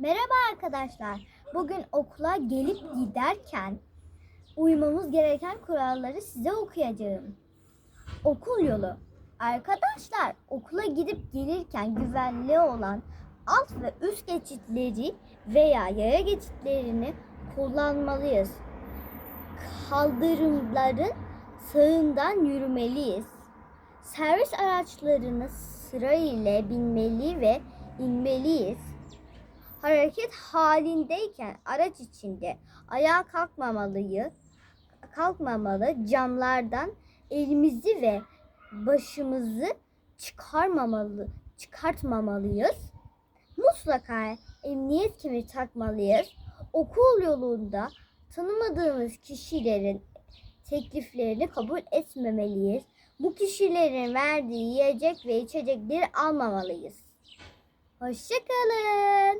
Merhaba arkadaşlar. Bugün okula gelip giderken uymamız gereken kuralları size okuyacağım. Okul yolu. Arkadaşlar okula gidip gelirken güvenli olan alt ve üst geçitleri veya yaya geçitlerini kullanmalıyız. Kaldırımların sağından yürümeliyiz. Servis araçlarını sıra ile binmeli ve inmeliyiz. Hareket halindeyken araç içinde ayağa kalkmamalıyız. Kalkmamalı, camlardan elimizi ve başımızı çıkarmamalı, çıkartmamalıyız. Mutlaka emniyet kemeri takmalıyız. Okul yolunda tanımadığımız kişilerin tekliflerini kabul etmemeliyiz. Bu kişilerin verdiği yiyecek ve içecekleri almamalıyız. Hoşçakalın.